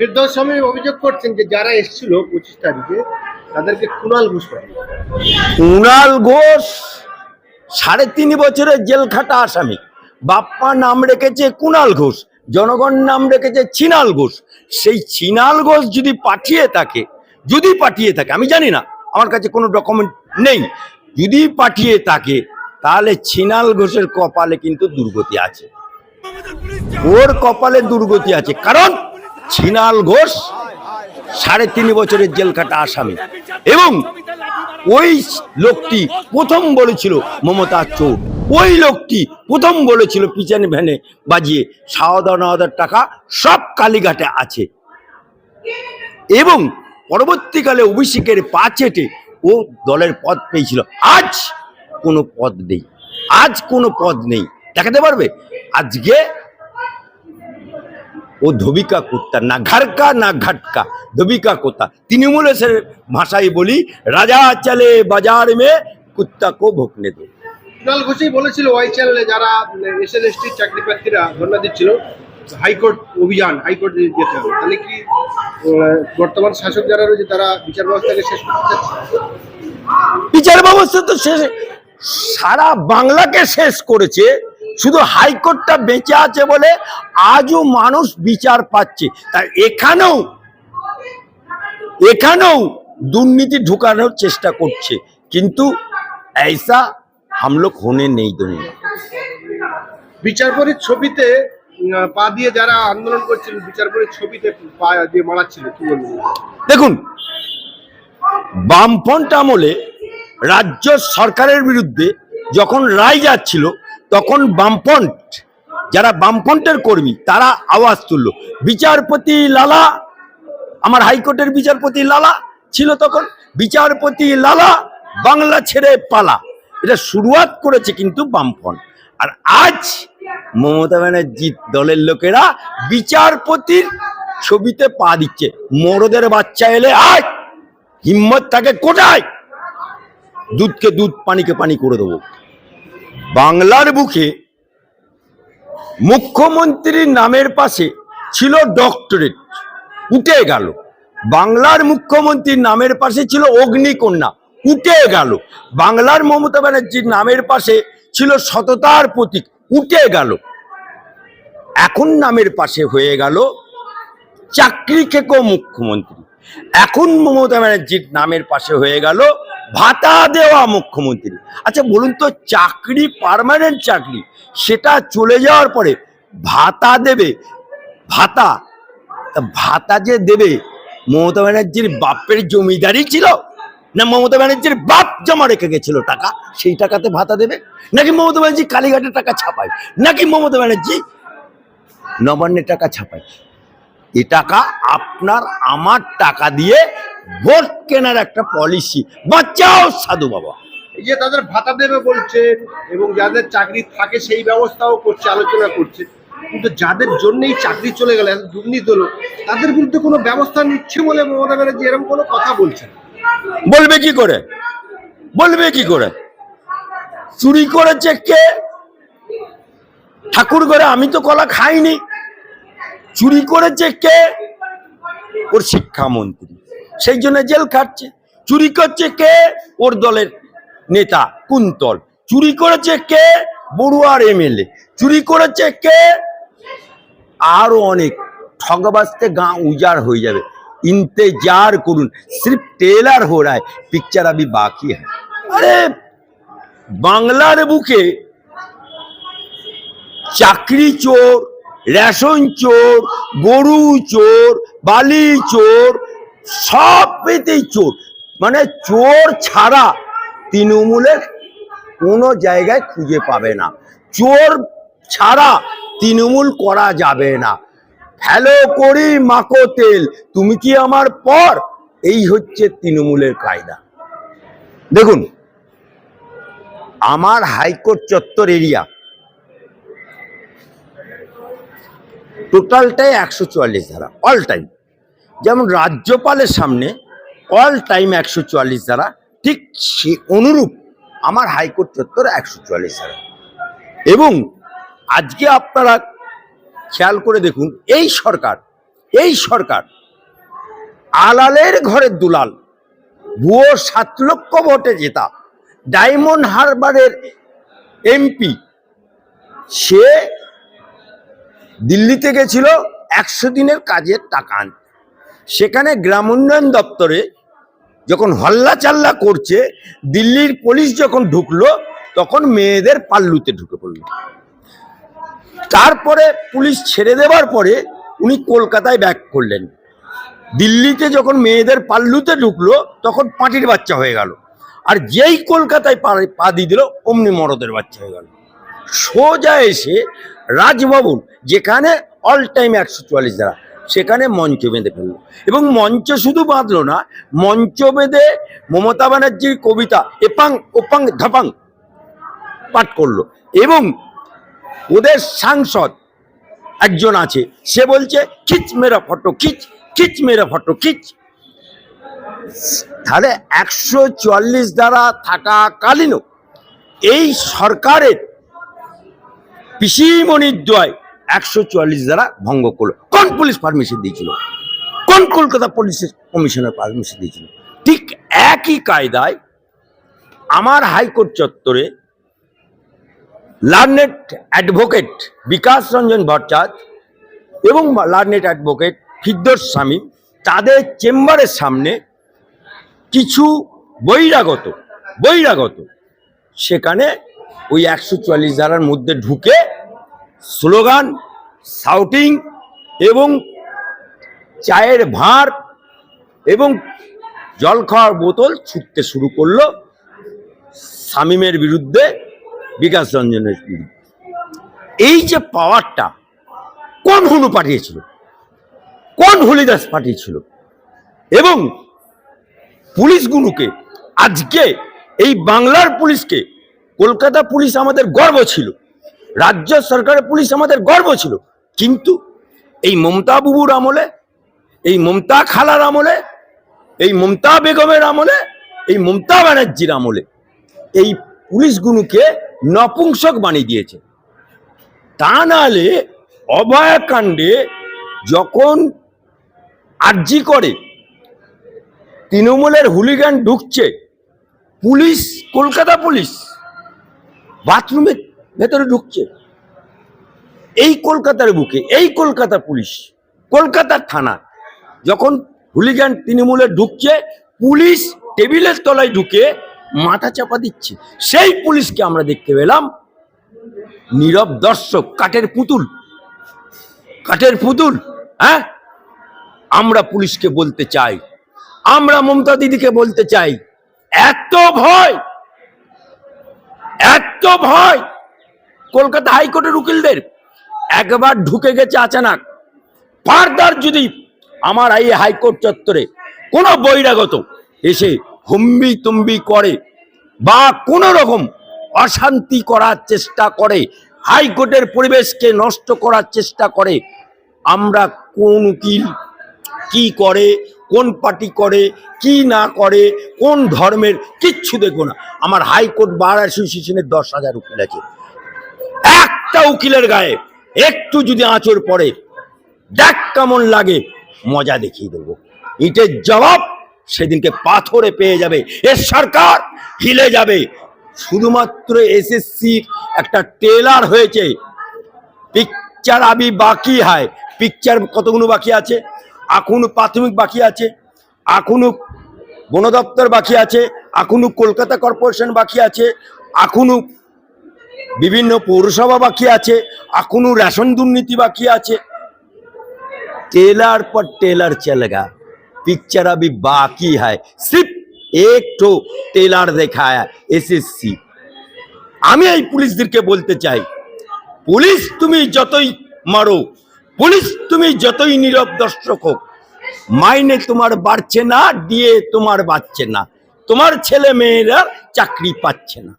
ফেরদৌস স্বামী অভিযোগ করছেন যে যারা এসেছিল পঁচিশ তারিখে, তাদেরকে কুণাল ঘোষ কুণাল ঘোষ সাড়ে তিন বছরের জেল খাটা আসামি। বাপ্পা নাম রেখেছে কুণাল ঘোষ, জনগণ নাম রেখেছে চিনাল ঘোষ। সেই চিনাল ঘোষ যদি পাঠিয়ে থাকে, যদি পাঠিয়ে থাকে, আমি জানি না, আমার কাছে কোনো ডকুমেন্ট নেই। যদি পাঠিয়ে থাকে, তাহলে চিনাল ঘোষের কপালে কিন্তু দুর্গতি আছে। ওর কপালে দুর্গতি আছে। কারণ ছিনাল ঘোষ, সাড়ে তিন বছরের জেল খাটা আসামি। এবং ওই লোকটি প্রথম বলেছিল মমতা চোর। ওই লোকটি প্রথম বলেছিল পিছনে ভ্যানে বাজিয়ে সাওদা নওদার টাকা, সব কালীঘাটে আছে। এবং পরবর্তীকালে অভিষেকের পা চেটে ও দলের পদ পেয়েছিল। আজ কোনো পদ নেই। আজ কোনো পদ নেই। দেখাতে পারবে? আজকে ও ধবিকা কুত্তা না ঘাড়কা না ঘাটকা ধবিকা কোতা। সে ভাষায় বলি রাজা চলে বাজার মে কুত্তা কো ভোকনে দো। কুণাল ঘোষই বলেছিল ওয়াই চ্যানেলে যারা এসএল এসটি চাকরি প্রার্থীরা ধর্ণা দিচ্ছিল হাইকোর্ট অভিযান হাইকোর্টে যেতে হবে। তাহলে কি বর্তমান শাসক যারা রয়েছে তারা বিচার ব্যবস্থাকে শেষ করতে বিচার ব্যবস্থা তো শেষ সারা বাংলাকে শেষ করেছে শুধু হাইকোর্টটা বেঁচে আছে বলে আজও মানুষ বিচার পাচ্ছে তাই এখানেও এখানেও দুর্নীতি ঢুকানোর চেষ্টা করছে কিন্তু ऐसा हम लोग होने नहीं देंगे বিচারপতির ছবিতে উম, পা দিয়ে যারা আন্দোলন করছিল বিচারপতির ছবিতে পা দিয়ে মারাচ্ছিল কি বলবো দেখুন বামফ্রন্ট আমলে রাজ্য সরকারের বিরুদ্ধে যখন রায় যাচ্ছিল তখন বামফ্রন্ট, যারা বামফ্রন্টের কর্মী, তারা আওয়াজ তুলল। বিচারপতি লালা, আমার হাইকোর্টের বিচারপতি লালা ছিল তখন। বিচারপতি লালা বাংলা ছেড়ে পালা। এটা শুরুয়াত করেছে কিন্তু বামফ্রন্ট। আর আজ মমতা ব্যানার্জির দলের লোকেরা বিচারপতির ছবিতে পা দিচ্ছে। মরদের বাচ্চা এলে আয়, হিম্মত থাকে কোটায় দুধকে দুধ পানিকে পানি করে দেবো। বাংলার বুকে মুখ্যমন্ত্রীর নামের পাশে ছিল ডক্টরেট উঠে গেল। বাংলার মুখ্যমন্ত্রীর নামের পাশে ছিল অগ্নিকন্যা। উঠে গেল। বাংলার মমতা ব্যানার্জির নামের পাশে ছিল সততার প্রতীক। উঠে গেল। এখন নামের পাশে হয়ে গেল চাকরি খেকো মুখ্যমন্ত্রী। এখন মমতা ব্যানার্জির নামের পাশে হয়ে গেল ভাতা দেওয়া মুখ্যমন্ত্রী। আচ্ছা বলুন তো, চাকরি পার্মানেন্ট চাকরি, সেটা চলে যাওয়ার পরে ভাতা দেবে, ভাতা ভাতা যে দেবে, মমতা ব্যানার্জির বাপের জমিদারি ছিল না মমতা ব্যানার্জির বাপ জমা রেখে গেছিল টাকা, সেই টাকাতে ভাতা দেবে? নাকি মমতা ব্যানার্জি কালীঘাটের টাকা ছাপায়? নাকি মমতা ব্যানার্জি নবান্নের টাকা ছাপায়? এ টাকা আপনার, আমার টাকা দিয়ে ভোট কেনার একটা পলিসি বাঁচাও সাধু বাবা। এই যে তাদের ভাতা দেবে বলছেন এবং যাদের চাকরি থাকে সেই ব্যবস্থাও করছে আলোচনা করছে। কিন্তু যাদের জন্যই চাকরি চলে গেল দুর্নীতি হলো তাদের বিরুদ্ধে কোনো ব্যবস্থা নিচ্ছে বলে মমতা ব্যানার্জি এরকম কোনো কথা বলছেন? বলবে কি করে? বলবে কি করে? চুরি করেছে কে? ঠাকুর ঘরে আমি তো কলা খাইনি। চুরি করেছে কে? ওর শিক্ষামন্ত্রী। সেই জন্য জেল খাটছে চুরি করছে কে ওর দলের নেতা কুন্তল চুরি করেছে কে বড়ুয়ার এমএলএ চুরি করেছে কে আরো অনেক ঠগবাজতে গাঁ উজাড় হয়ে যাবে इंतजार করুন सिर्फ टेलर हो रहा है पिक्चर अभी बाकी है আরে বাংলার বুকে চাকরি চোর রেশন চোর গরু চোর বালি চোর সব পেতেই চোর। মানে চোর ছাড়া তৃণমূলের কোনো জায়গায় খুঁজে পাবে না। চোর ছাড়া তৃণমূল করা যাবে না। হ্যালো করি মাকো তেল, তুমি কি আমার পর? এই হচ্ছে তৃণমূলের কায়দা। দেখুন, আমার হাইকোর্ট চত্বর এরিয়া টোটালটাই একশো চুয়াল্লিশ ধারা অল টাইম যেমন রাজ্যপালের সামনে অল টাইম একশো চুয়াল্লিশ ধারা, ঠিক সে অনুরূপ আমার হাইকোর্ট চত্বর একশো চুয়াল্লিশ ধারা। এবং আজকে আপনারা খেয়াল করে দেখুন, এই সরকার এই সরকার আলালের ঘরের দুলাল, ভুয়ো সাত লক্ষ ভোটে জেতা, ডায়মন্ড হারবারের এমপি, সে দিল্লিতে গেছিল, একশো দিনের কাজের টাকা আনতে। সেখানে গ্রাম উন্নয়ন দপ্তরে যখন হল্লা চাল্লা করছে, দিল্লির পুলিশ যখন ঢুকলো, তখন মেয়েদের পাল্লুতে ঢুকে পড়ল। তারপরে পুলিশ ছেড়ে দেওয়ার পরে উনি কলকাতায় ব্যাক করলেন। দিল্লিতে যখন মেয়েদের পাল্লুতে ঢুকলো, তখন পাটির বাচ্চা হয়ে গেল। আর যেই কলকাতায় পা- দিয়ে দিল, অমনি মরদের বাচ্চা হয়ে গেল। সোজা এসে রাজভবন, যেখানে অল টাইম একশো চুয়াল্লিশ দ্বারা সেখানে মঞ্চ বেঁধে ফেলল। এবং মঞ্চ শুধু বাঁধলো না, মঞ্চ বেঁধে মমতা ব্যানার্জির কবিতা এপাং, ওপাং, ধাপাং পাঠ করল। এবং ওদের সাংসদ একজন আছে, সে বলছে, খিচ মেরা ফটো, খিচ খিচ মেরা ফটো, খিচ। তাহলে একশো চুয়াল্লিশ দ্বারা থাকাকালীনও এই সরকারের পিসিমণির দয় একশো চুয়াল্লিশ দ্বারা ভঙ্গ করল। কোন পুলিশ পারমিশন দিয়েছিল? কোন কলকাতা পুলিশের কমিশনের পারমিশন দিয়েছিল? ঠিক একই কায়দায় আমার হাইকোর্ট চত্বরে লার্নেট অ্যাডভোকেট বিকাশ রঞ্জন ভট্টাচার্য এবং লার্নেট অ্যাডভোকেট ফিদ্দোস স্বামী, তাদের চেম্বারের সামনে কিছু বহিরাগত বহিরাগত, সেখানে ওই একশো চুয়াল্লিশ ধারার মধ্যে ঢুকে স্লোগান শাউটিং এবং চায়ের ভাঁড় এবং জল খাওয়ার বোতল ছুটতে শুরু করল শামীমের বিরুদ্ধে বিকাশ রঞ্জনের বিরুদ্ধে। এই যে পাওয়ারটা কোন হুলু পাঠিয়েছিল? কোন হুলিদাস পাঠিয়েছিল? এবং পুলিশগুলোকে, আজকে এই বাংলার পুলিশকে, কলকাতা পুলিশ আমাদের গর্ব ছিল। রাজ্য সরকারের পুলিশ আমাদের গর্ব ছিল। কিন্তু এই মমতা বুবুর আমলে, এই মমতা খালার আমলে, এই মমতা বেগমের আমলে, এই মমতা ব্যানার্জির আমলে এই পুলিশগুলোকে নপুংসক বানিয়ে দিয়েছে। তা নাহলে অভয়াকাণ্ডে যখন আর্জি করে, তৃণমূলের হুলিগান ঢুকছে, পুলিশ, কলকাতা পুলিশ বাথরুমের ভেতরে ঢুকছে। এই কলকাতার বুকে, এই কলকাতা পুলিশ, কলকাতার থানা, যখন হুলিগান তৃণমূলে ঢুকছে, পুলিশ টেবিলের তলায় ঢুকে মাথা চাপা দিচ্ছে। সেই পুলিশকে আমরা দেখতে পেলাম নীরব দর্শক, কাঠের পুতুল। কাঠের পুতুল হ্যাঁ? আমরা পুলিশকে বলতে চাই। আমরা মমতা দিদিকে বলতে চাই। এত ভয়! এত ভয়! কলকাতা হাইকোর্টের উকিলদের। একবার ঢুকে গেছে আচানক। ফার্দার যদি আমার এই হাইকোর্ট চত্বরে কোনো বহিরাগত এসে হুম্বি তুম্বি করে বা কোনো রকম অশান্তি করার চেষ্টা করে, হাইকোর্টের পরিবেশকে নষ্ট করার চেষ্টা করে, আমরা কোন উকিল কি করে, কোন পার্টি করে, কি না করে, কোন ধর্মের কিচ্ছু দেখব না। আমার হাইকোর্ট বার অ্যাসোসিয়েশনের দশ হাজার উকিল আছে। একটা উকিলের গায়ে একটু যদি আঁচড় পড়ে, দেখ কেমন লাগে, মজা দেখিয়ে দেবো। ইটের জবাব সেদিনকে পাথরে পেয়ে যাবে। এ সরকার হিলে যাবে। শুধুমাত্র এসএসসির একটা টেলার হয়েছে। পিকচার আবি বাকি হয়। পিকচার কতগুলো বাকি আছে? এখনও প্রাথমিক বাকি আছে। এখনও বন দপ্তর বাকি আছে। এখনও কলকাতা কর্পোরেশন বাকি আছে। এখনও বিভিন্ন পৌরসভা বাকি আছে এখনো রেশন দুর্নীতি বাকি আছে टेलर पर टेलर चलेगा पिक्चर अभी बाकी है सिर्फ एक ठो टेलर দেখায় এসএসসি আমি এই পুলিশদেরকে বলতে চাই পুলিশ তুমি যতই মারো পুলিশ তুমি যতই নীরব দর্শক হোক মাইনে তোমার বাড়ছে না দিয়ে তোমার বাড়ছে না তোমার ছেলে মেয়েরা চাকরি পাচ্ছে না